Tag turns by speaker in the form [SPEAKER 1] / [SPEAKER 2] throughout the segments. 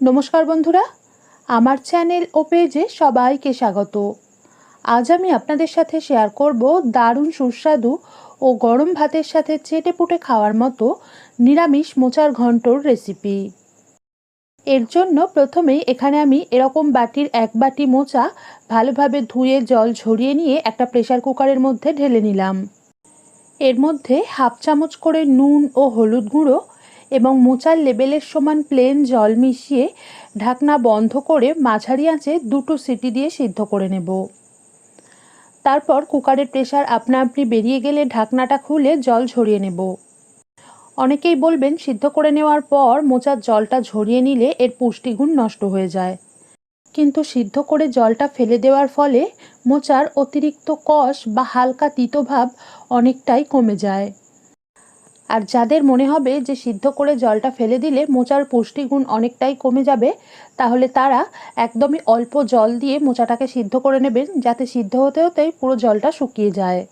[SPEAKER 1] নমস্কার বন্ধুরা, আমার চ্যানেল ও পেজে সবাইকে স্বাগত। আজ আমি আপনাদের সাথে শেয়ার করব দারুণ সুস্বাদু ও গরম ভাতের সাথে চেটে পুটে খাওয়ার মতো নিরামিষ মোচার ঘন্টর রেসিপি। এর জন্য প্রথমেই এখানে আমি এরকম বাটির এক বাটি মোচা ভালোভাবে ধুয়ে জল ঝরিয়ে নিয়ে একটা প্রেসার কুকারের মধ্যে ঢেলে নিলাম। এর মধ্যে হাফ চামচ করে নুন ও হলুদ গুঁড়ো এবং মোচার লেবেলের সমান প্লেন জল মিশিয়ে ঢাকনা বন্ধ করে মাঝারি আঁচে দুটো সিটি দিয়ে সিদ্ধ করে নেব। তারপর কুকারের প্রেশার আপনা আপনি বেরিয়ে গেলে ঢাকনাটা খুলে জল ঝরিয়ে নেব। অনেকেই বলবেন সিদ্ধ করে নেওয়ার পর মোচার জলটা ঝরিয়ে নিলে এর পুষ্টিগুণ নষ্ট হয়ে যায়। কিন্তু সিদ্ধ করে জলটা ফেলে দেওয়ার ফলে মোচার অতিরিক্ত কষ বা হালকা তিতভাব অনেকটাই কমে যায়। আর যাদের মনে হবে যে সিদ্ধ করে জলটা ফেলে দিলে মোচার পুষ্টিগুণ অনেকটাই কমে যাবে, তাহলে তারা একদমই অল্প জল দিয়ে মোচাটাকে সিদ্ধ করে নেবেন যাতে সিদ্ধ হতে হতেই পুরো জলটা শুকিয়ে যায়।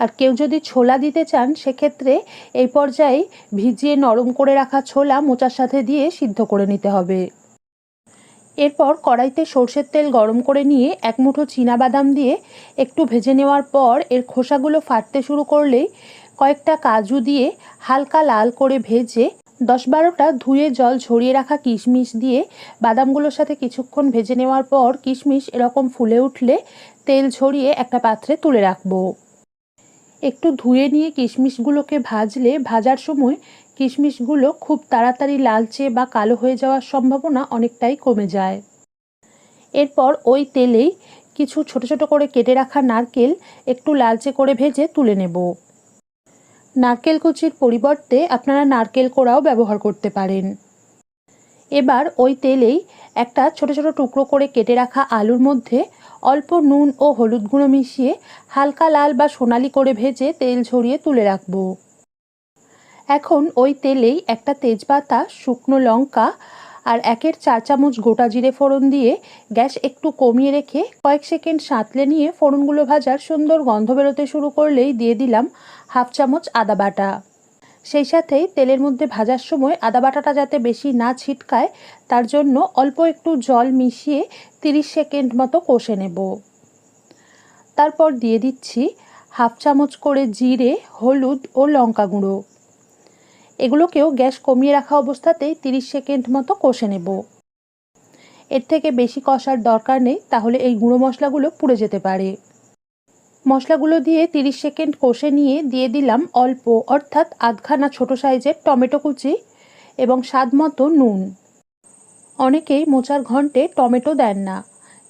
[SPEAKER 1] আর কেউ যদি ছোলা দিতে চান, সেক্ষেত্রে এই পর্যায়ে ভিজিয়ে নরম করে রাখা ছোলা মোচার সাথে দিয়ে সিদ্ধ করে নিতে হবে। এরপর কড়াইতে সর্ষের তেল গরম করে নিয়ে এক মুঠো বাদাম দিয়ে একটু ভেজে নেওয়ার পর এর খোসাগুলো ফাটতে শুরু করলেই কয়েকটা কাজু দিয়ে হালকা লাল করে ভেজে দশ বারোটা ধুয়ে জল ঝরিয়ে রাখা কিশমিশ দিয়ে বাদামগুলোর সাথে কিছুক্ষণ ভেজে নেওয়ার পর কিশমিশ এরকম ফুলে উঠলে তেল ঝরিয়ে একটা পাত্রে তুলে রাখব। একটু ধুয়ে নিয়ে কিশমিশগুলোকে ভাজলে ভাজার সময় কিশমিশগুলো খুব তাড়াতাড়ি লালচে বা কালো হয়ে যাওয়ার সম্ভাবনা অনেকটাই কমে যায়। এরপর ওই তেলেই কিছু ছোট ছোট করে কেটে রাখা নারকেল একটু লালচে করে ভেজে তুলে নেব। নারকেল কুচির পরিবর্তে আপনারা নারকেল কোড়াও ব্যবহার করতে পারেন। এবার ওই তেলেই একটা ছোট ছোট টুকরো করে কেটে রাখা আলুর মধ্যে অল্প নুন ও হলুদ গুঁড়ো মিশিয়ে হালকা লাল বা সোনালি করে ভেজে তেল ঝরিয়ে তুলে রাখব। এখন ওই তেলেই একটা তেজপাতা, শুকনো লঙ্কা আর একের চার চামচ গোটা জিরে ফোড়ন দিয়ে গ্যাস একটু কমিয়ে রেখে কয়েক সেকেন্ড সাঁতলে নিয়ে ফোড়নগুলো ভাজার সুন্দর গন্ধ বেরোতে শুরু করলেই দিয়ে দিলাম হাফ চামচ আদা বাটা। সেই সাথেই তেলের মধ্যে ভাজার সময় আদা বাটাটা যাতে বেশি না ছিটকায়, তার জন্য অল্প একটু জল মিশিয়ে তিরিশ সেকেন্ড মতো কষে নেব। তারপর দিয়ে দিচ্ছি হাফ চামচ করে জিরে, হলুদ ও লঙ্কা গুঁড়ো। এগুলোকেও গ্যাস কমিয়ে রাখা অবস্থাতেই তিরিশ সেকেন্ড মতো কষে নেব। এর থেকে বেশি কষার দরকার নেই, তাহলে এই গুঁড়ো মশলাগুলো পুড়ে যেতে পারে। মশলাগুলো দিয়ে তিরিশ সেকেন্ড কষে নিয়ে দিয়ে দিলাম অল্প, অর্থাৎ আধখানা ছোট সাইজের টমেটো কুচি এবং স্বাদ মতো নুন। অনেকেই মোচার ঘন্টে টমেটো দেন না,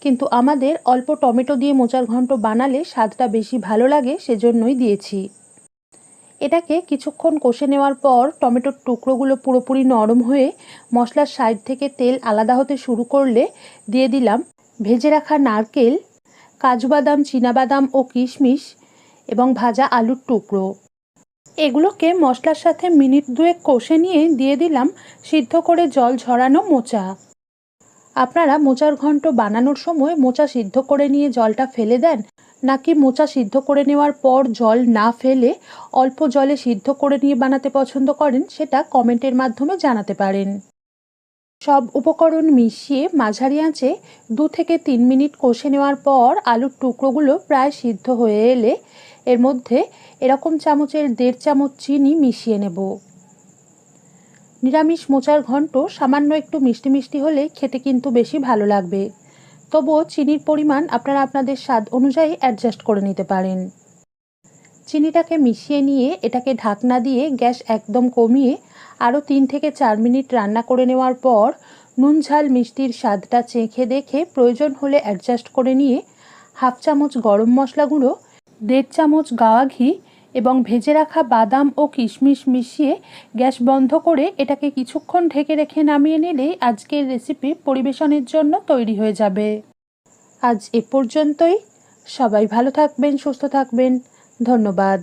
[SPEAKER 1] কিন্তু আমাদের অল্প টমেটো দিয়ে মোচার ঘন্ট বানালে স্বাদটা বেশি ভালো লাগে সেজন্যই দিয়েছি। এটাকে কিছুক্ষণ কষে নেওয়ার পর টমেটোর টুকরোগুলো পুরোপুরি নরম হয়ে মশলার সাইড থেকে তেল আলাদা হতে শুরু করলে দিয়ে দিলাম ভেজে রাখা নারকেল কাজু বাদাম বাদাম ও কিশমিশ এবং ভাজা আলুর টুকরো। এগুলোকে মশলার সাথে মিনিট দুয়েক কষে নিয়ে দিয়ে দিলাম সিদ্ধ করে জল ঝরানো মোচা। আপনারা মোচার ঘন্ট বানানোর সময় মোচা সিদ্ধ করে নিয়ে জলটা ফেলে দেন নাকি মোচা সিদ্ধ করে নেওয়ার পর জল না ফেলে অল্প জলে সিদ্ধ করে নিয়ে বানাতে পছন্দ করেন সেটা কমেন্টের মাধ্যমে জানাতে পারেন। সব উপকরণ মিশিয়ে মাঝারি আঁচে দু থেকে তিন মিনিট কষে নেওয়ার পর আলুর টুকরোগুলো প্রায় সিদ্ধ হয়ে এলে এর মধ্যে এরকম চামচের দেড় চামচ চিনি মিশিয়ে নেব। নিরামিষ মোচার ঘন্ট সামান্য একটু মিষ্টি মিষ্টি হলে খেতে কিন্তু বেশি ভালো লাগবে। তবুও চিনির পরিমাণ আপনারা আপনাদের স্বাদ অনুযায়ী অ্যাডজাস্ট করে নিতে পারেন। চিনিটাকে মিশিয়ে নিয়ে এটাকে ঢাকনা দিয়ে গ্যাস একদম কমিয়ে আরও তিন থেকে চার মিনিট রান্না করে নেওয়ার পর নুন, ঝাল, মিষ্টির স্বাদটা চেখে দেখে প্রয়োজন হলে অ্যাডজাস্ট করে নিয়ে হাফ চামচ গরম মশলা গুঁড়ো দেড় চামচ গাওয়া ঘি এবং ভেজে রাখা বাদাম ও কিশমিশ মিশিয়ে গ্যাস বন্ধ করে এটাকে কিছুক্ষণ ঢেকে রেখে নামিয়ে নিলেই আজকের রেসিপি পরিবেশনের জন্য তৈরি হয়ে যাবে। আজ এ পর্যন্তই। সবাই ভালো থাকবেন, সুস্থ থাকবেন। ধন্যবাদ।